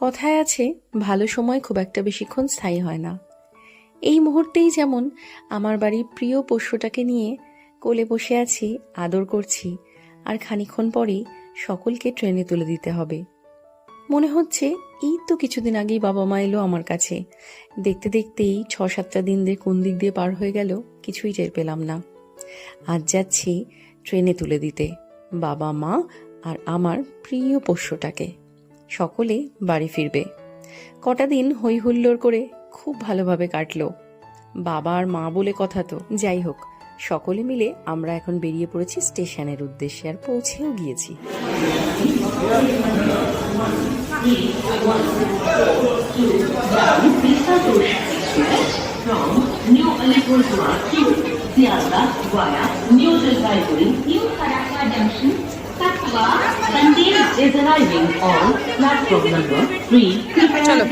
কথায় আছে, ভালো সময় খুব একটা বেশিক্ষণ স্থায়ী হয় না। এই মুহূর্তেই যেমন আমার বাড়ির প্রিয় পোষ্যটাকে নিয়ে কোলে বসে আছি, আদর করছি, আর খানিক্ষণ পরেই সকলকে ট্রেনে তুলে দিতে হবে। মনে হচ্ছে এই তো কিছুদিন আগেই বাবা মা এলো আমার কাছে। দেখতে দেখতেই ছ সাতটা দিন দিয়ে কোন দিক দিয়ে পার হয়ে গেল কিছুই টের পেলাম না। আজ যাচ্ছি ট্রেনে তুলে দিতে, বাবা মা আর আমার প্রিয় পোষ্যটাকে। সকলে বাড়ি ফিরবে। কটা দিন হই হুল্লোড় করে খুব ভালোভাবে কাটল। বাবা আর মা বলে কথা তো যাই হোক সকলে মিলে আমরা এখন বেরিয়ে পড়েছি স্টেশনের উদ্দেশ্যে আর পৌঁছেও গিয়েছি। To Sialda via New Farakka Junction, Sandeep is arriving on platform number 3. চলো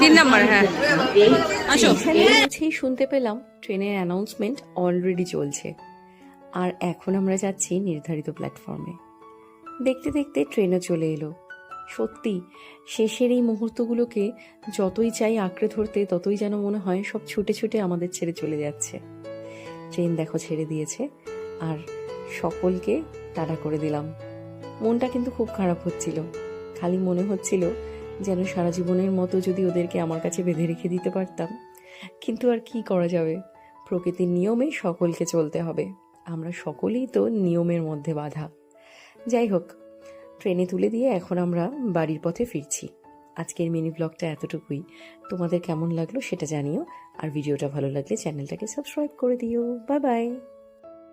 তিন নাম্বার হ্যাঁ। আসো। শুনতে পেলাম ট্রেনের অ্যানাউন্সমেন্ট অলরেডি চলছে। আর এখন আমরা যাচ্ছি নির্ধারিত প্ল্যাটফর্মে দেখতে দেখতে ট্রেনও চলে এলো। সত্যি শেষের এই মুহূর্তগুলোকে যতই চাই আঁকড়ে ধরতে ততই যেন মনে হয় সব ছুটে ছুটে আমাদের ছেড়ে চলে যাচ্ছে। ট্রেন দেখো ছেড়ে দিয়েছে আর সকলকে টাটা করে দিলাম। মনটা কিন্তু খুব খারাপ হচ্ছিল। খালি মনে হচ্ছিল যেন সারা জীবনের মতো যদি ওদেরকে আমার কাছে বেঁধে রেখে দিতে পারতাম। কিন্তু আর কি করা যাবে? প্রকৃতির নিয়মে সকলকে চলতে হবে। আমরা সকলেই তো নিয়মের মধ্যে বাধা। যাই হোক, ট্রেনে তুলে দিয়ে এখন আমরা বাড়ির পথে ফিরছি। আজকের মিনি ব্লগটা এতটুকুই। তোমাদের কেমন লাগল সেটা জানিও। আর ভিডিওটা ভালো লাগলে চ্যানেলটাকে সাবস্ক্রাইব করে দিও। Bye bye.